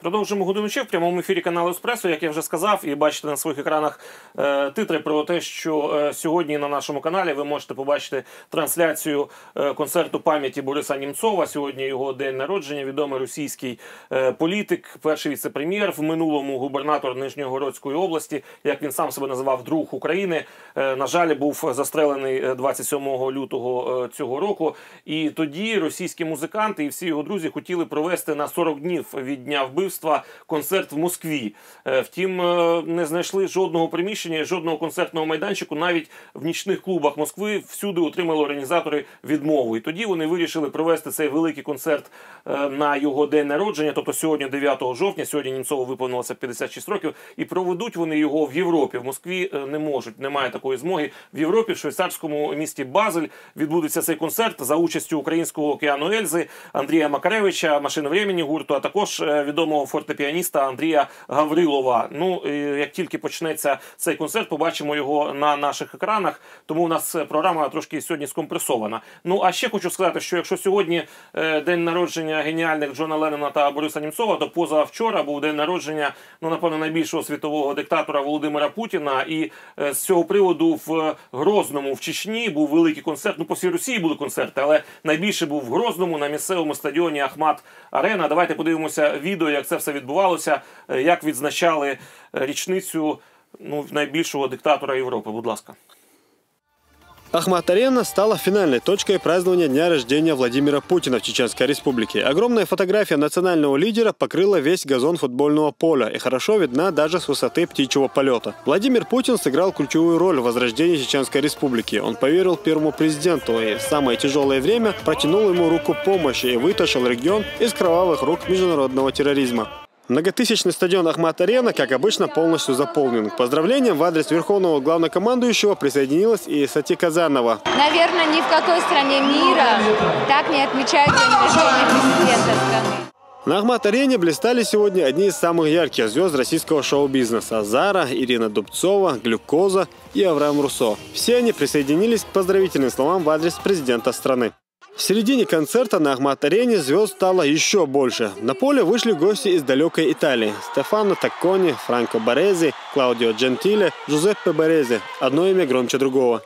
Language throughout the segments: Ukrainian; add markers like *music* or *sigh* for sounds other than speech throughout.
Продовжуємо ще в прямому ефірі каналу Еспресо, як я вже сказав, і бачите на своїх екранах е, титри про те, що е, сьогодні на нашому каналі ви можете побачити трансляцію е, концерту пам'яті Бориса Німцова. Сьогодні його день народження. Відомий російський е, політик, перший віце-прем'єр, в минулому губернатор Нижньогородської області, як він сам себе називав, друг України. Е, на жаль, був застрелений е, 27 лютого е, цього року. І тоді російські музиканти і всі його друзі хотіли провести на 40 днів від дня вбивства концерт в Москві. Е, Втім, е, не знайшли жодного приміщення, жодного концертного майданчику. Навіть в нічних клубах Москви всюди отримали організатори відмову. І тоді вони вирішили провести цей великий концерт е, на його день народження, тобто сьогодні, 9 жовтня. Сьогодні Німцову виповнилося 56 років, і проведуть вони його в Європі. В Москві не можуть, немає такої змоги. В Європі, в швейцарському місті Базель, відбудеться цей концерт за участю українського океану Ельзи Андрія Макаревича, машини времені гурту, а також е, відомого фортепіаніста Андрія Гаврилова. Ну як тільки почнеться цей концерт, побачимо його на наших екранах. Тому у нас е, програма трошки сьогодні скомпресована. Ну а ще хочу сказати, що якщо сьогодні е, день народження геніальних Джона Леннона та Бориса Німцова, то позавчора був день народження, ну напевно, найбільшого світового диктатора Володимира Путіна. І е, з цього приводу в Грозному в Чечні був великий концерт. Ну по всій Росії були концерти, але найбільше був в Грозному на місцевому стадіоні Ахмат Арена. Давайте подивимося відео, як це все відбувалося, е, як відзначали е, річницю ну найбільшого диктатора Європи. Будь ласка. Ахмат-арена стала финальной точкой празднования дня рождения Владимира Путина в Чеченской Республике. Огромная фотография национального лидера покрыла весь газон футбольного поля и хорошо видна даже с высоты птичьего полета. Владимир Путин сыграл ключевую роль в возрождении Чеченской Республики. Он поверил первому президенту и в самое тяжелое время протянул ему руку помощи и вытащил регион из кровавых рук международного терроризма. Многотысячный стадион Ахмат-Арена, как обычно, полностью заполнен. К поздравлениям в адрес Верховного Главнокомандующего присоединилась и Сати Казанова. Наверное, ни в какой стране мира так не отмечают день рождения президента страны. На Ахмат-арене блистали сегодня одни из самых ярких звезд российского шоу-бизнеса – Зара, Ирина Дубцова, Глюкоза и Авраам Руссо. Все они присоединились к поздравительным словам в адрес президента страны. В середине концерта на Ахмат-арене звезд стало еще больше. На поле вышли гости из далекой Италии. Стефано Таккони, Франко Борези, Клаудио Джентиле, Джузеппе Борези. Одно имя громче другого.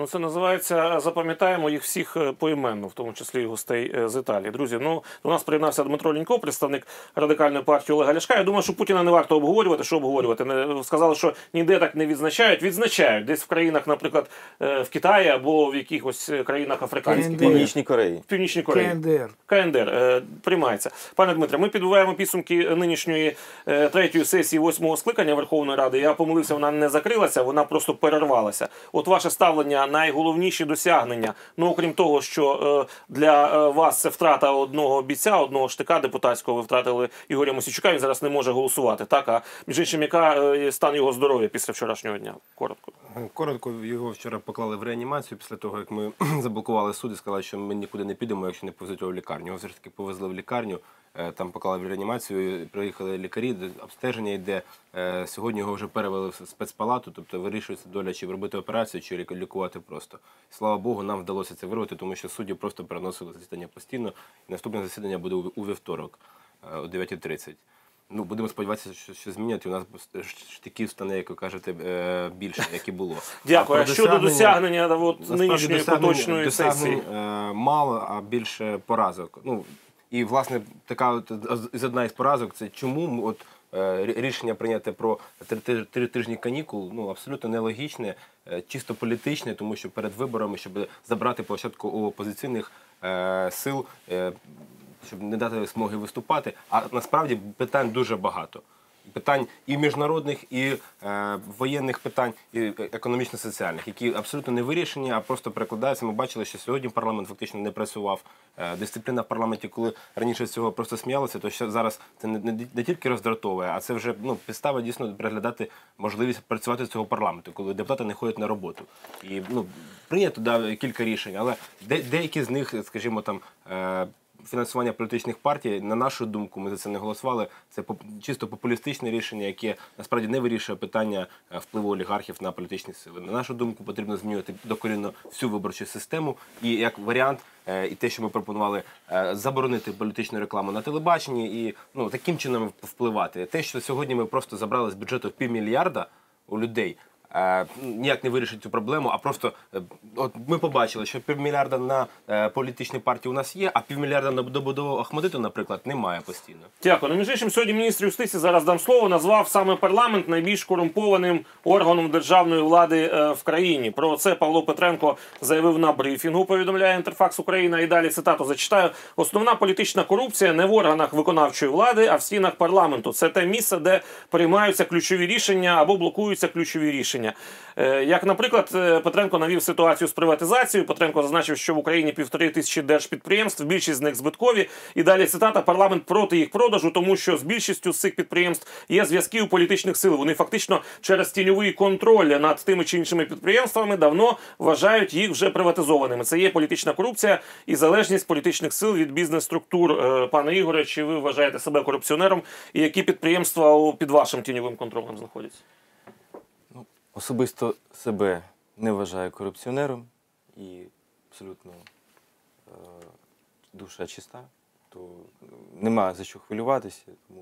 Ну, це називається запам'ятаємо їх всіх е, поіменно, в тому числі і гостей е, з Італії. Друзі, ну до нас приєднався Дмитро Лінько, представник радикальної партії Олега Ляшка. Я думаю, що Путіна не варто обговорювати. Що обговорювати? Не сказали, що ніде так не відзначають. Відзначають десь в країнах, наприклад, е, в Китаї або в якихось країнах африканських. Північній Кореї. в Північній Кореї. КНДР. КНДР е, приймається. Пане Дмитре, ми підбиваємо підсумки нинішньої е, третьої сесії восьмого скликання Верховної Ради. Я помилився, вона не закрилася, вона просто перервалася. От ваше ставлення найголовніші досягнення. Ну окрім того, що е, для е, вас це втрата одного бійця, одного штика депутатського. Ви втратили Ігоря Мосійчука. Він зараз не може голосувати. Так а між іншим, яка е, стан його здоров'я після вчорашнього дня? Коротко. Коротко, його вчора поклали в реанімацію після того, як ми *clears throat* заблокували суд і сказали, що ми нікуди не підемо, якщо не повезуть його в лікарню. Його все ж таки повезли в лікарню, там поклали в реанімацію, приїхали лікарі, обстеження йде. Е, Сьогодні його вже перевели в спецпалату, тобто вирішується доля, чи робити операцію, чи лікувати просто. Слава Богу, нам вдалося це вирвати, тому що судді просто переносили засідання постійно. І наступне засідання буде у вівторок е, о 9.30. Ну, будемо сподіватися, що, що змінять. і У нас штиків стане, як ви кажете, е, більше, як і було. *laughs* Дякую. А щодо досягнення от, нинішньої поточної сесії. е, мало, а більше поразок. Ну і власне така от з одна із поразок це чому от е, рішення прийняти про три, тижні канікул ну абсолютно нелогічне, е, чисто політичне, тому що перед виборами, щоб забрати площадку у опозиційних е, сил. щоб не дати змоги виступати. А насправді питань дуже багато. Питань і міжнародних, і е, воєнних питань, і економічно-соціальних, які абсолютно не вирішені, а просто перекладаються. Ми бачили, що сьогодні парламент фактично не працював. Е, дисципліна в парламенті, коли раніше з цього просто сміялися, то ще зараз це не, не, не тільки роздратовує, а це вже ну, підстава дійсно переглядати можливість працювати цього парламенту, коли депутати не ходять на роботу. І ну, прийнято да, кілька рішень, але де, деякі з них, скажімо, там. Е, фінансування політичних партій, на нашу думку, ми за це не голосували. Це чисто популістичне рішення, яке насправді не вирішує питання е, впливу олігархів на політичні сили. На нашу думку, потрібно змінювати докорінно всю виборчу систему. І як варіант, е, і те, що ми пропонували, е, заборонити політичну рекламу на телебаченні і ну таким чином впливати. Те, що сьогодні ми просто забрали з бюджету півмільярда у людей. Е, Ніяк не вирішить цю проблему, а просто е, от ми побачили, що півмільярда на е, політичні партії у нас є, а півмільярда на добудову Ахмадиту, наприклад, немає постійно. Дякую. Ну, між іншим, сьогодні міністр юстиції зараз дам слово. Назвав саме парламент найбільш корумпованим органом державної влади в країні. Про це Павло Петренко заявив на брифінгу. Повідомляє Інтерфакс Україна. І далі цитату зачитаю: основна політична корупція не в органах виконавчої влади, а в стінах парламенту. Це те місце, де приймаються ключові рішення або блокуються ключові рішення. Е, Як, наприклад, е, Петренко навів ситуацію з приватизацією. Петренко зазначив, що в Україні півтори тисячі держпідприємств, більшість з них збиткові. І далі цитата: парламент проти їх продажу, тому що з більшістю з цих підприємств є зв'язки у політичних сил. Вони фактично через тіньовий контроль над тими чи іншими підприємствами давно вважають їх вже приватизованими. Це є політична корупція і залежність політичних сил від бізнес-структур. Е, Пане Ігоре, чи ви вважаєте себе корупціонером? І які підприємства під вашим тіньовим контролем знаходяться? Особисто себе не вважаю корупціонером і абсолютно е, душа чиста, то нема за що хвилюватися, тому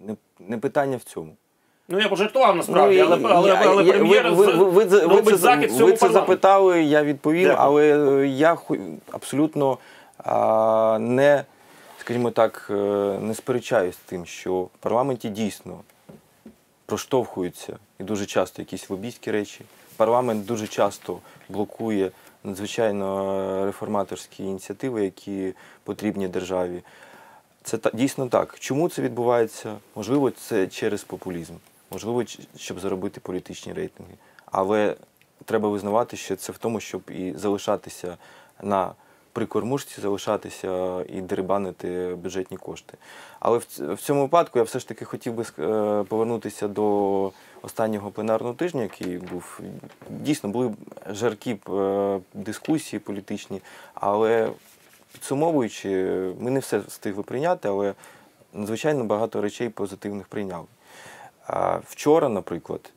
не, не питання в цьому. Ну я пожартував насправді, Ну, але, але, я- але я- прем'єр ви, ви, ви, ви, це- ви, робить це, закид ви це парламенту. запитали, я відповів, Дякую. але е, я ху- абсолютно а, не, скажімо так, е, не сперечаюсь з тим, що в парламенті дійсно проштовхуються і дуже часто якісь лобійські речі. Парламент дуже часто блокує надзвичайно реформаторські ініціативи, які потрібні державі. Це дійсно так. Чому це відбувається? Можливо, це через популізм, можливо, щоб заробити політичні рейтинги. Але треба визнавати, що це в тому, щоб і залишатися на прикормушці, залишатися і дерибанити бюджетні кошти. Але в, цьому випадку я все ж таки хотів би е, повернутися до останнього пленарного тижня, який був дійсно були жаркі е, дискусії політичні, але підсумовуючи, ми не все встигли прийняти, але надзвичайно багато речей позитивних прийняли. Вчора, наприклад,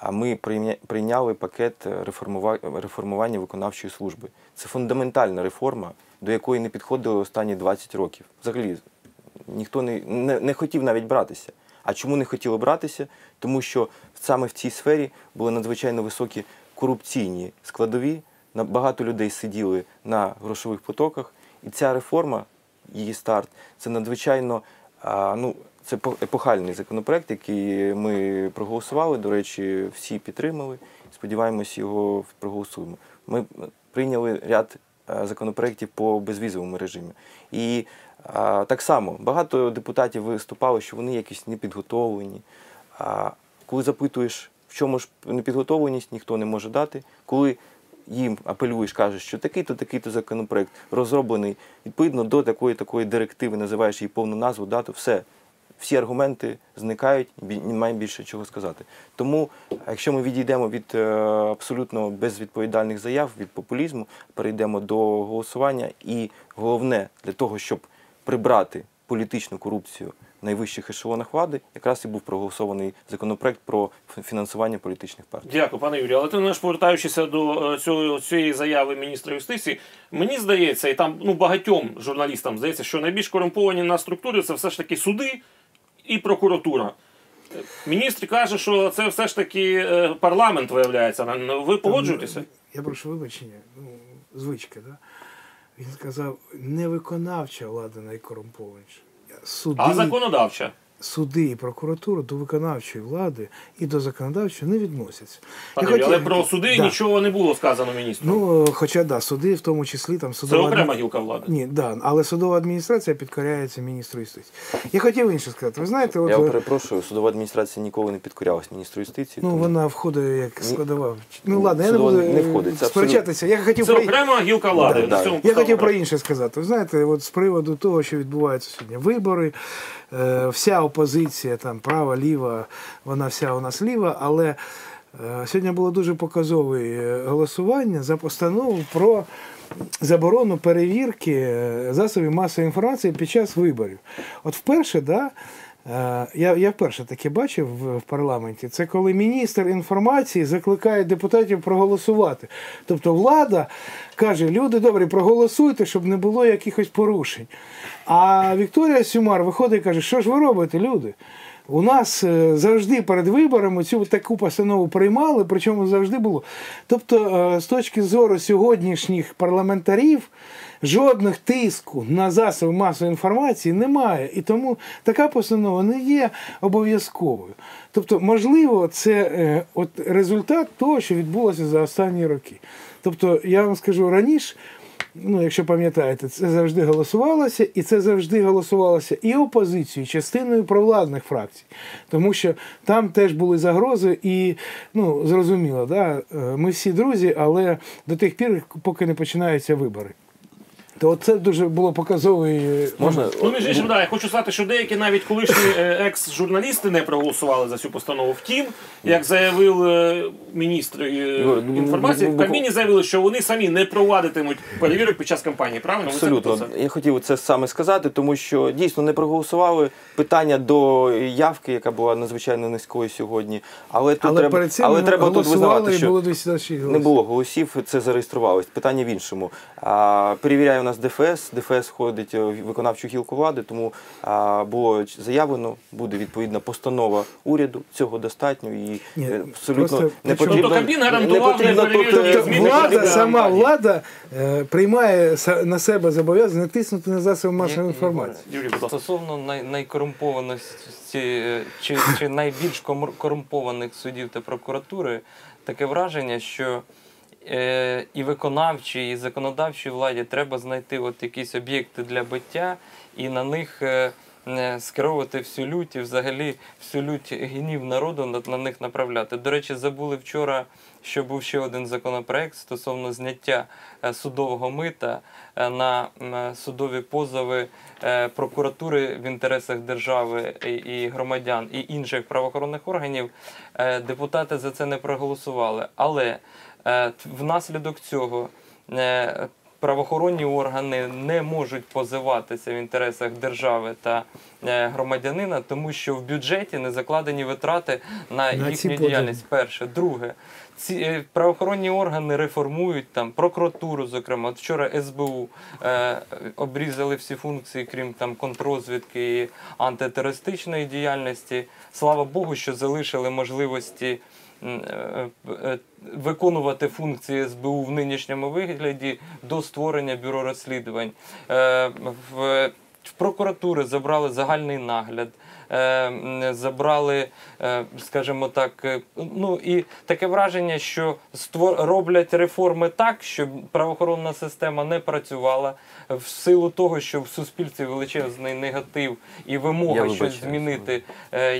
а ми прийня- прийняли пакет реформува- реформування виконавчої служби. Це фундаментальна реформа, до якої не підходили останні 20 років. Взагалі, ніхто не, не, не хотів навіть братися. А чому не хотіли братися? Тому що саме в цій сфері були надзвичайно високі корупційні складові. Багато людей сиділи на грошових потоках, і ця реформа, її старт, це надзвичайно ну, це по- епохальний законопроект, який ми проголосували. До речі, всі підтримали. Сподіваємось, його проголосуємо. Ми прийняли ряд е, законопроєктів по безвізовому режимі. І а, так само багато депутатів виступали, що вони якісь непідготовлені. А коли запитуєш, в чому ж непідготовленість, ніхто не може дати. Коли їм апелюєш, кажеш, що такий-то, такий-то законопроект розроблений відповідно до такої такої директиви, називаєш її повну назву, дату, все. Всі аргументи зникають, немає більше чого сказати. Тому, якщо ми відійдемо від е, абсолютно безвідповідальних заяв, від популізму, перейдемо до голосування, і головне для того, щоб прибрати політичну корупцію в найвищих ешелонах влади, якраз і був проголосований законопроект про фінансування політичних партій. Дякую, пане Юрію. Але ти знаєш, повертаючися до е, цього, цієї заяви міністра юстиції, мені здається, і там ну, багатьом журналістам здається, що найбільш корумповані на структурі це все ж таки суди і прокуратура. Е, Міністр каже, що це все ж таки е, парламент виявляється. Ви погоджуєтеся? Я прошу вибачення, ну, звичка, да? Він сказав, не виконавча влада найкорумпованіша. Суди, А законодавча. Суди і прокуратура до виконавчої влади і до законодавчої не відносяться. Пане Я Юрію, але про суди Да. нічого не було сказано міністру. Ну, хоча да, суди, в тому числі там це окрема гілка влади. Ні, да, але судова адміністрація підкоряється міністру юстиції. Я хотів інше сказати. Ви знаєте, от Я е, перепрошую, судова адміністрація ніколи не підкорялась міністру юстиції. ну тому- вона входить як складова. Ну ладно, я не буду не входить, сперечатися. Я хотів Це про окрема гілка влади. Да, да. Я хотів про інше сказати. Ви знаєте, от з приводу того, що відбуваються сьогодні вибори, е, вся опозиція, там права, ліва, вона вся у нас ліва, але е, сьогодні було дуже показове е, голосування за постанову про заборону перевірки е, засобів масової інформації під час виборів. От вперше, да, я, я вперше таке бачив в, в парламенті. Це коли міністр інформації закликає депутатів проголосувати. Тобто влада каже: люди добрі, проголосуйте, щоб не було якихось порушень. А Вікторія Сюмар виходить і каже, що ж ви робите, люди? У нас е, завжди перед виборами цю таку постанову приймали, причому завжди було. Тобто, е, з точки зору сьогоднішніх парламентарів, жодних тиску на засоби масової інформації немає. І тому така постанова не є обов'язковою. Тобто, можливо, це е, от результат того, що відбулося за останні роки. Тобто, я вам скажу раніше. Ну, якщо пам'ятаєте, це завжди голосувалося, і це завжди голосувалося і опозицією, частиною провладних фракцій. Тому що там теж були загрози, і ну, зрозуміло, да, е, ми всі друзі, але до тих пір, поки не починаються вибори. То це дуже було показовий. е, Можна Ну, між іншим, да, я хочу сказати, що деякі навіть колишні е, екс-журналісти не проголосували за цю постанову. Втім, як заявив е, міністр е, ну, інформації, ну, в Кабміні заявили, що вони самі не провадитимуть перевірок під час кампанії. Правильно? Абсолютно. Я хотів це саме сказати, тому що дійсно не проголосували питання до явки, яка була надзвичайно низькою сьогодні. Але тут але треба, перед цим але треба тут визнавати, що було 226 не було голосів, це зареєструвалось. Питання в іншому. А, перевіряє у нас ДФС. ДФС входить в виконавчу гілку влади, тому а, було заявлено, буде відповідна постанова уряду. Цього достатньо і Ні, е, абсолютно просто не потрібно. Тобто Кабмін не потрібно не е, Тобто зміни влада, сама влада е, приймає на себе зобов'язання тиснути на засоби масової інформації. Юрій. Стосовно най, найкорумпованості е, чи, чи найбільш корумпованих судів та прокуратури, таке враження, що е, і виконавчій, і законодавчій владі треба знайти от якісь об'єкти для биття і на них. е, е, Скеровувати всю лють і взагалі всю лють гнів народу на, них направляти. До речі, забули вчора, що був ще один законопроект стосовно зняття е, судового мита е, на е, судові позови е, прокуратури в інтересах держави і, громадян і інших правоохоронних органів. Е, Депутати за це не проголосували. Але е, внаслідок цього е, правоохоронні органи не можуть позиватися в інтересах держави та е, громадянина, тому що в бюджеті не закладені витрати на, На їхню діяльність. Перше, друге. Ці е, правоохоронні органи реформують там прокуратуру, зокрема. От вчора СБУ е, обрізали всі функції, крім там контррозвідки і антитерористичної діяльності. Слава Богу, що залишили можливості е, е, виконувати функції СБУ в нинішньому вигляді до створення бюро розслідувань. Е, в прокуратури забрали загальний нагляд. Е, Забрали, е, скажімо так, е, ну і таке враження, що створ- роблять реформи так, щоб правоохоронна система не працювала в силу того, що в суспільстві величезний негатив і вимога щось змінити.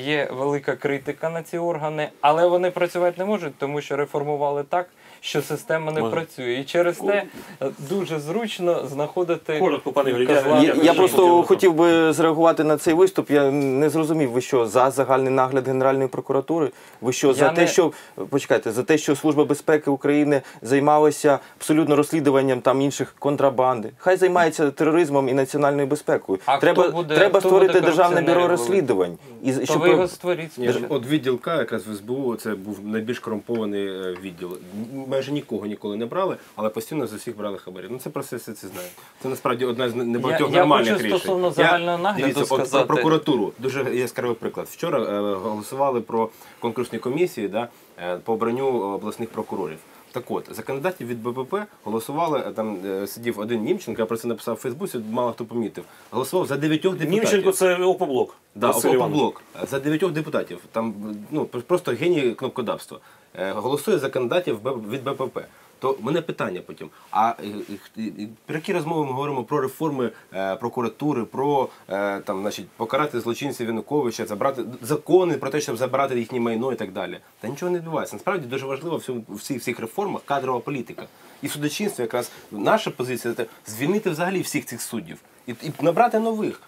Є велика критика на ці органи, але вони працювати не можуть, тому що реформували так, що система не Може. працює. І через те е, дуже зручно знаходити Коротко, пане Юрію, козла. Я, я просто хотів би зреагувати на цей виступ. Я не зрозумів, ви що за загальний нагляд Генеральної прокуратури? Ви що за Я те, не- що почекайте, за те, що Служба безпеки України займалася абсолютно розслідуванням там інших контрабанди? Хай займається тероризмом і національною безпекою. А треба хто буде- треба хто створити буде державне бюро розслідувань. І То щоб ви його створіть. Ні, от відділ К якраз в СБУ це був найбільш корумпований е, відділ. Майже нікого ніколи не брали, але постійно з усіх брали хабарі. Ну це про все все це знають. Це насправді одна з небагатьох Я- я нормальних хочу рішень. стосовно загального нагляду дивіться, от про прокуратуру. Дуже яскравий приклад. Вчора е, голосували про конкурсні комісії да, е, по обранню обласних прокурорів. Так от, за кандидатів від БПП голосували, е, там е, сидів один Німченко, я про це написав в Фейсбуці, мало хто помітив. Голосував за дев'ятьох депутатів. Німченко це опоблок. Да, опоблок. За дев'ятьох депутатів. Там ну просто геній кнопкодавства. Е, Голосує за кандидатів від БПП. То мене питання потім. А е, е, про які розмови ми говоримо про реформи прокуратури, про там, значить, покарати злочинців Януковича, забрати закони про те, щоб забрати їхнє майно і так далі. Та нічого не відбувається. Насправді дуже важливо в цьому всіх реформах кадрова політика. І в судочинстві якраз наша позиція це звільнити взагалі всіх цих суддів і, і набрати нових.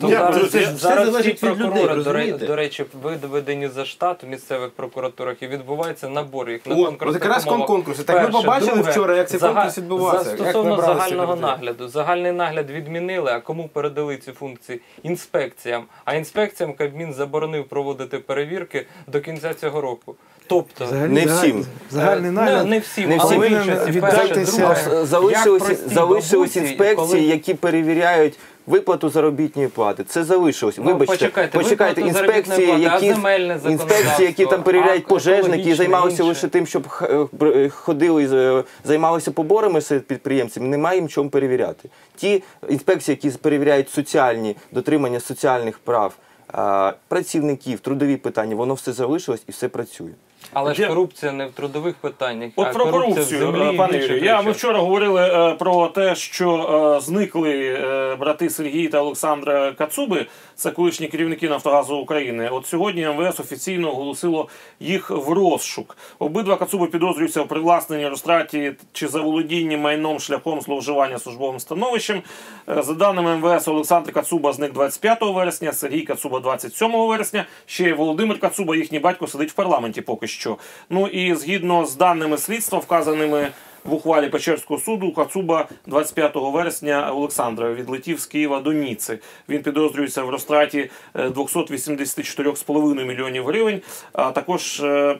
То Ну, зараз, це ж все зараз ці залежить від людей, прокурори, до, ре- розумієте? до речі, видведені за штат у місцевих прокуратурах і відбувається набор їх на О, конкурсних от якраз умовах. конкурси. Так ми побачили вчора, як цей конкурс відбувався, за- як Стосовно набрали загального секретаря. нагляду. Загальний нагляд відмінили, а кому передали ці функції? Інспекціям. А інспекціям Кабмін заборонив проводити перевірки до кінця цього року. Тобто, Не всім. Загальний е, нагляд. не, не всім, Не але всім. більшості. Перше, друге, Залишились, як простій залишились бабусі, інспекції, коли- які перевіряють виплату заробітної плати. Це залишилось. Ну, Вибачте, почекайте, почекайте, виплату заробітної інспекції, а які, земельне інспекції, які там перевіряють а пожежники, екологічне, займалися інше. лише тим, щоб х- е, бр- е, ходили, з- займалися поборами серед підприємців, немає їм чому перевіряти. Ті інспекції, які перевіряють соціальні дотримання соціальних прав а, працівників, трудові питання, воно все залишилось і все працює. Але ж корупція не в трудових питаннях, От а про корупцію, землі е, пане Юрію. Я, ми вчора говорили е, про те, що е, зникли брати Сергій та Олександра Кацуби, це колишні керівники Нафтогазу України. От сьогодні МВС офіційно оголосило їх в розшук. Обидва Кацуби підозрюються в привласненні, розтраті чи заволодінні майном шляхом зловживання службовим становищем. За даними МВС, Олександр Кацуба зник 25 вересня, Сергій Кацуба 27 вересня. Ще й Володимир Кацуба, їхній батько, сидить в парламенті поки що. Ну і згідно з даними слідства, вказаними в ухвалі Печерського суду, Кацуба 25 вересня Олександра відлетів з Києва до Ніци. Він підозрюється в розтраті е, 284,5 мільйонів гривень, а також е,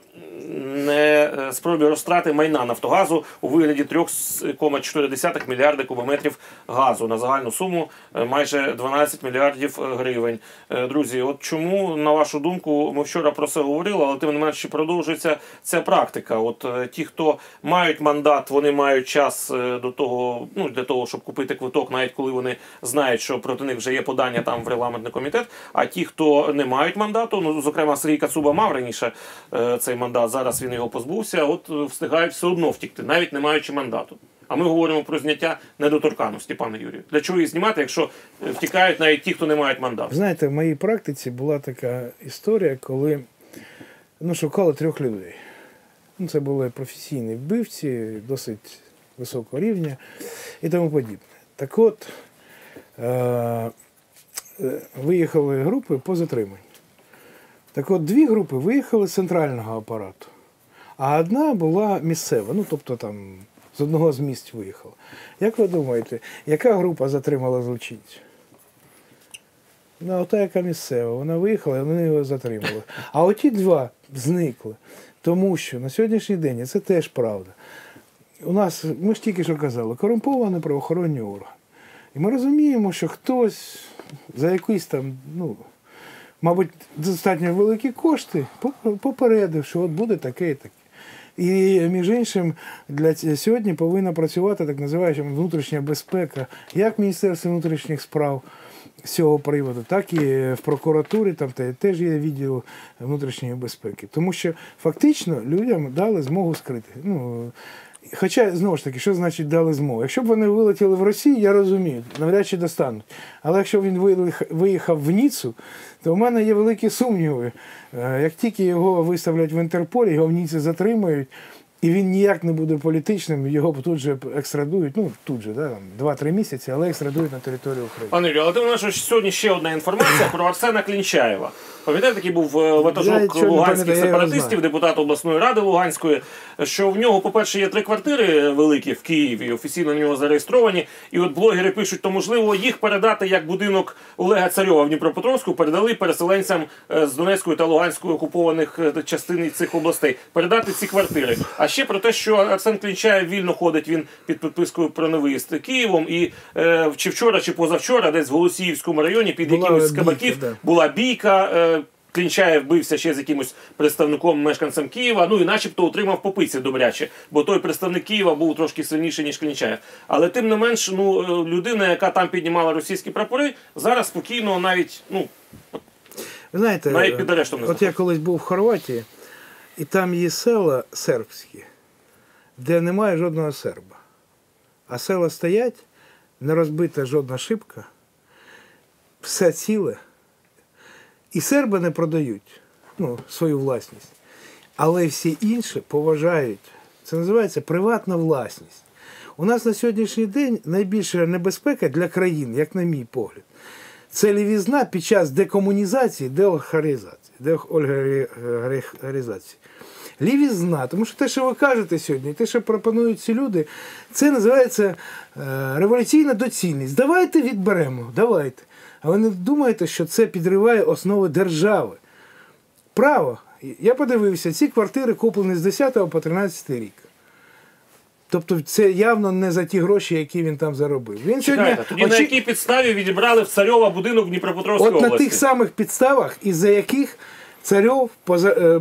не е, спробі розтрати майна Нафтогазу у вигляді 3,4 мільярди кубометрів газу на загальну суму е, майже 12 мільярдів е, гривень. Е, Друзі, от чому, на вашу думку, ми вчора про це говорили, але тим не менше продовжується ця практика. От е, ті, хто мають мандат, вони мають час е, до того, ну для того, щоб купити квиток, навіть коли вони знають, що проти них вже є подання там в регламентний комітет. А ті, хто не мають мандату, ну зокрема Сергій Кацуба мав раніше е, цей мандат. Зараз він його позбувся. От е, встигають все одно втікти, навіть не маючи мандату. А ми говоримо про зняття недоторканності, пане Юрію. Для чого її знімати, якщо втікають навіть ті, хто не мають мандату? Знаєте, в моїй практиці була така історія, коли ну, шукали трьох людей. Ну, це були професійні вбивці, досить високого рівня і тому подібне. Так от, е- е, виїхали групи по затриманню. Так от, дві групи виїхали з центрального апарату, а одна була місцева, ну тобто там з одного з місць виїхала. Як ви думаєте, яка група затримала злочинців? Ну, ота, яка місцева, вона виїхала, і вони його затримали. А оті два зникли. Тому що на сьогоднішній день, це теж правда. У нас, ми ж тільки що казали, корумповані правоохоронні органи. І ми розуміємо, що хтось за якісь там, ну, мабуть, достатньо великі кошти попередив, що от буде таке і таке. І між іншим, для сьогодні повинна працювати так називаюча внутрішня безпека, як Міністерство внутрішніх справ з цього приводу, так і в прокуратурі, там теж є відділ внутрішньої безпеки. Тому що фактично людям дали змогу скрити. Ну, Хоча, знову ж таки, що значить дали змогу? Якщо б вони вилетіли в Росію, я розумію, навряд чи достануть. Але якщо він виїхав в Ніцу, то в мене є великі сумніви. Е, Як тільки його виставлять в Інтерполі, його в Ніці затримають, і він ніяк не буде політичним, його тут же екстрадують, ну тут же, да, 2-3 місяці, але екстрадують на територію України. Пане Юрію, але ти нас сьогодні ще одна інформація про Арсена Клінчаєва. Пам'ятаєте, такий був е, ватажок луганських сепаратистів, депутат обласної ради Луганської, що в нього, по-перше, є три квартири великі в Києві, офіційно на нього зареєстровані. І от блогери пишуть, то можливо їх передати як будинок Олега Царьова в Дніпропетровську, передали переселенцям е, з Донецької та Луганської окупованих е, частин цих областей. Передати ці квартири. А ще про те, що Арсен Клінчаєв вільно ходить він під підпискою про невиїзд Києвом. І чи вчора, чи позавчора, десь в Голосіївському районі під якимось з кабаків була бійка. Клінчаєв бився ще з якимось представником мешканцем Києва, ну і начебто отримав попиці добряче, бо той представник Києва був трошки сильніший, ніж Клінчаєв. Але тим не менш, ну е, людина, яка там піднімала російські прапори, зараз спокійно навіть ну Ви знаєте, Навіть під арештом не от я колись був в Хорватії, і там є села сербські, де немає жодного серба. А села стоять, не розбита жодна шибка, все ціле. І серби не продають ну, свою власність. Але всі інші поважають. Це називається приватна власність. У нас на сьогоднішній день найбільша небезпека для країн, як на мій погляд, це лівізна під час декомунізації, деолгаризації. Лівізна, тому що те, що ви кажете сьогодні, те, що пропонують ці люди, це називається е, революційна доцільність. Давайте відберемо, давайте. А ви не думаєте, що це підриває основи держави? Право. Я подивився, ці квартири куплені з 10 по 13 рік. Тобто це явно не за ті гроші, які він там заробив. Він Чекайте, тоді на якій підставі відібрали в Царьова будинок в Дніпропетровській От на тих самих підставах, із-за яких Царьов поза, е,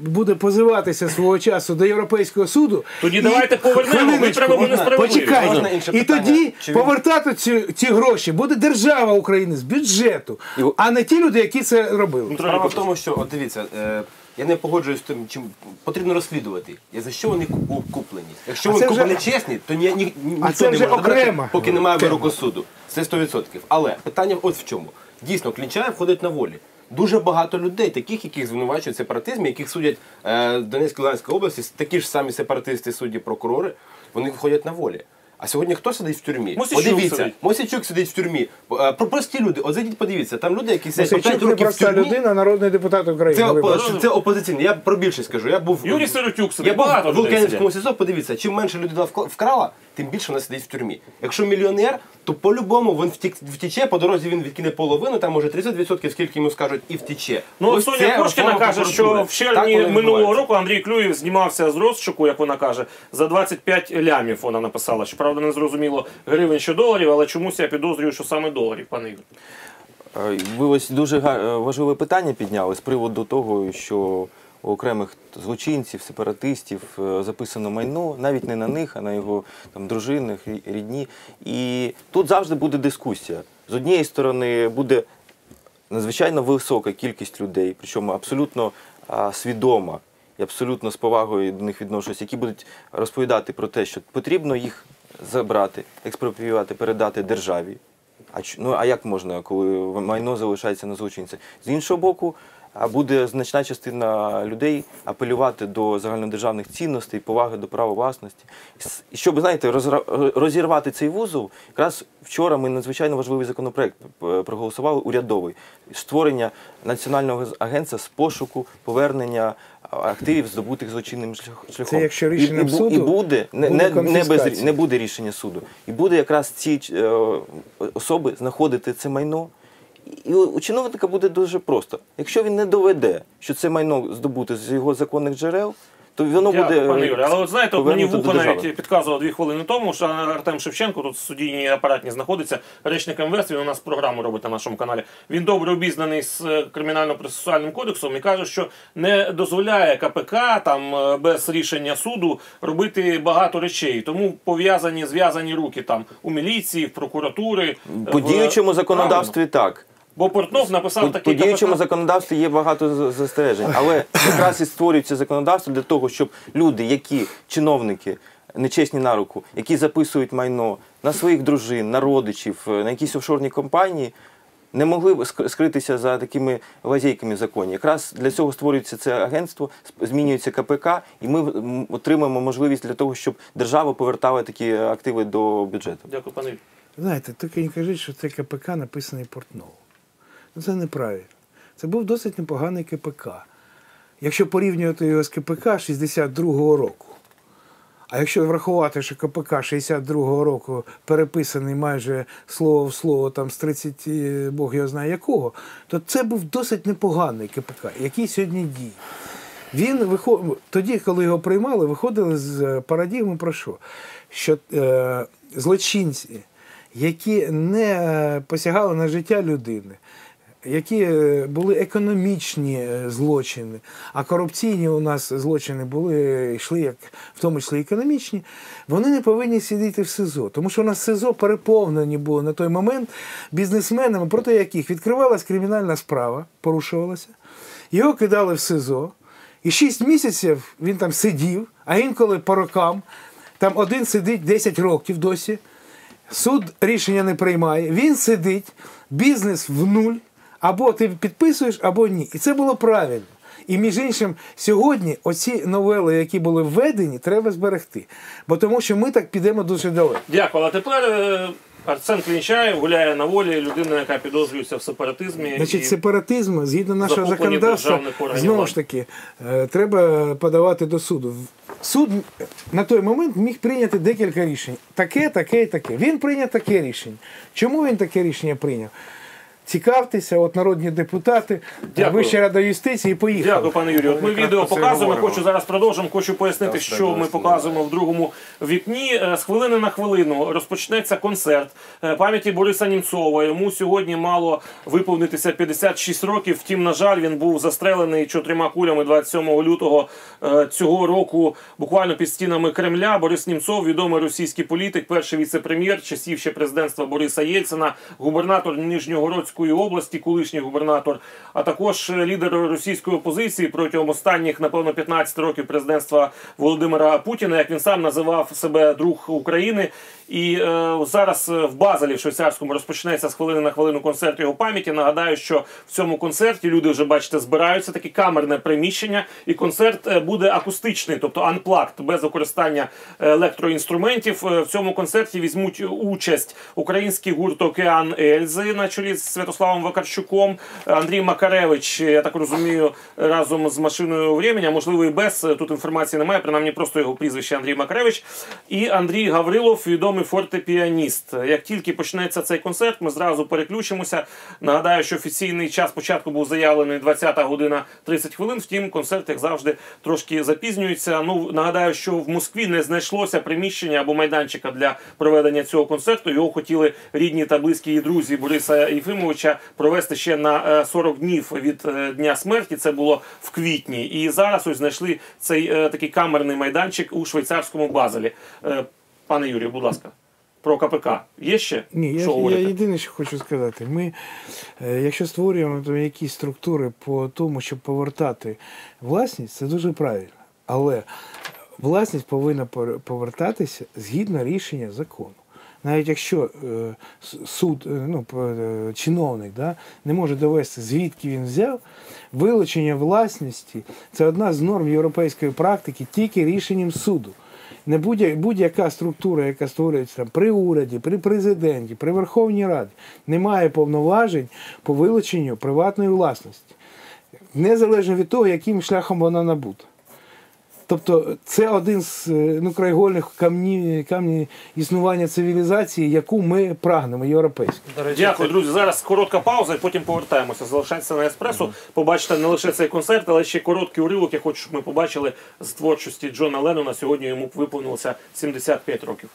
буде позиватися свого часу до Європейського суду. Тоді І- давайте повернемо, виправимо. Почекайте. І тоді Чи повертати ці, ці гроші буде держава України з бюджету, а не ті люди, які це робили. Справа в тому, що от дивіться, е, я не погоджуюсь з тим, чим потрібно розслідувати. І за що вони куплені? Якщо А вони вже- куплені чесні, то ні, ні, ні, А ніхто це не вже може забрати, окрема поки немає вироку суду. Це 100%. Але питання от в чому. Дійсно, Клінчаєв ходить на волі. Дуже багато людей, таких, яких звинувачують в сепаратизмі, яких судять е, в Донецькій Луганській області, такі ж самі сепаратисти, судді, прокурори, вони ходять на волі. А сьогодні хто сидить в тюрмі? Мосійчук Подивіться, сидить. Мосійчук сидить в тюрмі. Е, Про прості люди. От зайдіть, подивіться, там люди, які сидять по Мосейчук 5 не років в проста тюрмі. людина, народний депутат України. Це, опо- це опозиційний. Я про більше скажу. Я був Юрій Сиротюк сидить, Я був багато в людей Лук'янівському сидять. СІЗО. Подивіться, чим менше людина вкла- вкрала, тим більше вона сидить в тюрмі. Якщо мільйонер, то по-любому він втік, втіче, по дорозі він відкине половину, там може 30%, скільки йому скажуть, і втіче. Ну, Ось Соня Кошкіна каже, що в червні минулого року Андрій Клюєв знімався з розшуку, як вона каже, за 25 лямів вона написала. Щоправда, не зрозуміло гривень що доларів, але чомусь я підозрюю, що саме доларів, пане Ігор. Е, Ви ось дуже га- важливе питання підняли з приводу того, що у окремих злочинців, сепаратистів е, записано майно, навіть не на них, а на його там дружинах, рі- рідні. І тут завжди буде дискусія. З однієї сторони буде надзвичайно висока кількість людей, причому абсолютно а, свідома і абсолютно з повагою до них відношусь, які будуть розповідати про те, що потрібно їх забрати, експропріювати, передати державі. А ну а як можна, коли майно залишається на злочинця? З іншого боку, буде значна частина людей апелювати до загальнодержавних цінностей, поваги до права власності. І щоб знаєте, розірвати цей вузол, якраз вчора ми надзвичайно важливий законопроект проголосували урядовий створення національного агентства з пошуку повернення активів, здобутих злочинним шлях- шляхом. якщо І- і, суду і буде не, буде не, не без не буде рішення суду. І буде якраз ці е, особи знаходити це майно. І у чиновника буде дуже просто. Якщо він не доведе, що це майно здобуте з його законних джерел, то воно Дякую, буде. пане е, Юрій. Але от знаєте, от мені вухо навіть підказував дві хвилини тому, що Артем Шевченко тут в студійній апаратні знаходиться, речник МВС, він у нас програму робить на нашому каналі. Він добре обізнаний з е, кримінально-процесуальним кодексом і каже, що не дозволяє КПК там е, без рішення суду робити багато речей. Тому пов'язані зв'язані руки там у міліції, в прокуратури. По в- діючому законодавстві так. Бо Портнов написав такий по діючому законодавстві є багато застережень, але якраз і створюється законодавство для того, щоб люди, які чиновники нечесні на руку, які записують майно на своїх дружин, на родичів, е, на якісь офшорні компанії. Не могли б ск- скритися за такими лазейками в законі. Якраз для цього створюється це агентство, змінюється КПК, і ми отримаємо можливість для того, щоб держава повертала такі активи до бюджету. Дякую, пане Знаєте, тільки не кажіть, що це КПК написаний Портнову. Це неправильно. Це був досить непоганий КПК. Якщо порівнювати його з КПК 62-го року. А якщо врахувати, що КПК 62-го року переписаний майже слово в слово там з 30 е, Бог його знає якого, то це був досить непоганий КПК, який сьогодні діє. Він виход... тоді, коли його приймали, виходили з е, парадігми про що? Що е, злочинці, які не е, посягали на життя людини, які е, були економічні е, злочини, а корупційні у нас злочини були, йшли як в тому числі економічні, вони не повинні сидіти в СИЗО. Тому що у нас СИЗО переповнені були на той момент бізнесменами, проти яких відкривалась кримінальна справа, порушувалася, його кидали в СИЗО, і 6 місяців він там сидів, а інколи по рокам. Там один сидить 10 років досі. Суд рішення не приймає. Він сидить, бізнес в нуль. Або ти підписуєш, або ні. І це було правильно. І між іншим, сьогодні оці новели, які були введені, треба зберегти. Бо тому що ми так підемо дуже далеко. Дякую. А тепер е, Арсен Клінчаєв гуляє на волі, людина, яка підозрюється в сепаратизмі. Значить, сепаратизм згідно нашого законодавства, знову ж таки, е, треба подавати до суду. Суд на той момент міг прийняти декілька рішень. Таке, таке і таке. Він прийняв таке рішення. Чому він таке рішення прийняв? Цікавтеся, от народні депутати, Дякую. Вища рада юстиції, поїхали. Дякую, пане Юрію. От ми відео показуємо. Хочу зараз продовжимо. Хочу пояснити, Так, що так, ми так, показуємо в другому вікні. Е, З хвилини на хвилину розпочнеться концерт е, пам'яті Бориса Німцова. Йому сьогодні мало виповнитися 56 років. Втім, на жаль, він був застрелений чотирма кулями 27 лютого е, цього року. Буквально під стінами Кремля. Борис Німцов, відомий російський політик, перший віце-прем'єр часів ще президентства Бориса Єльцина, губернатор Нижньогородської області, колишній губернатор, а також лідер російської опозиції протягом останніх, напевно, 15 років президентства Володимира Путіна, як він сам називав себе друг України. І е, зараз е, в Базелі в швейцарському розпочнеться з хвилини на хвилину концерт його пам'яті. Нагадаю, що в цьому концерті люди вже бачите збираються таке камерне приміщення, і концерт е, буде акустичний, тобто unplugged, без використання електроінструментів. Е, В цьому концерті візьмуть участь український гурт Океан Ельзи на чолі з Святославом Вакарчуком, Андрій Макаревич, я так розумію, разом з машиною времени, можливо і без тут інформації немає, принаймні просто його прізвище Андрій Макаревич. І Андрій Гаврилов, відомий фортепіаніст. Як тільки почнеться цей концерт, ми зразу переключимося. Нагадаю, що офіційний час початку був заявлений 20 година 30 хвилин. Втім, концерт, як завжди, трошки запізнюється. Ну нагадаю, що в Москві не знайшлося приміщення або майданчика для проведення цього концерту. Його хотіли рідні та близькі друзі Бориса Єфимовича провести ще на е, 40 днів від е, дня смерті. Це було в квітні. І зараз ось знайшли цей е, такий камерний майданчик у швейцарському базелі. Пане Юрію, будь ласка, про КПК є ще Ні, я, що я говорити? єдине, що хочу сказати. Ми, е, якщо створюємо там якісь структури по тому, щоб повертати власність, це дуже правильно. Але власність повинна повертатися згідно рішення закону. Навіть якщо е, суд, е, ну, чиновник да, не може довести, звідки він взяв, вилучення власності це одна з норм європейської практики тільки рішенням суду. Не будь- будь-яка структура, яка створюється при уряді, при президенті, при Верховній Раді, не має повноважень по вилученню приватної власності, незалежно від того, яким шляхом вона набута. Тобто це один з е, ну, краєгольних камнів, камні існування цивілізації, яку ми прагнемо, європейську. Дякую, друзі. Зараз коротка пауза, і потім повертаємося. Залишайтеся на еспресо. Побачите не лише цей концерт, але ще короткий уривок. Я хочу, щоб ми побачили з творчості Джона Леннона. Сьогодні йому виповнилося 75 років.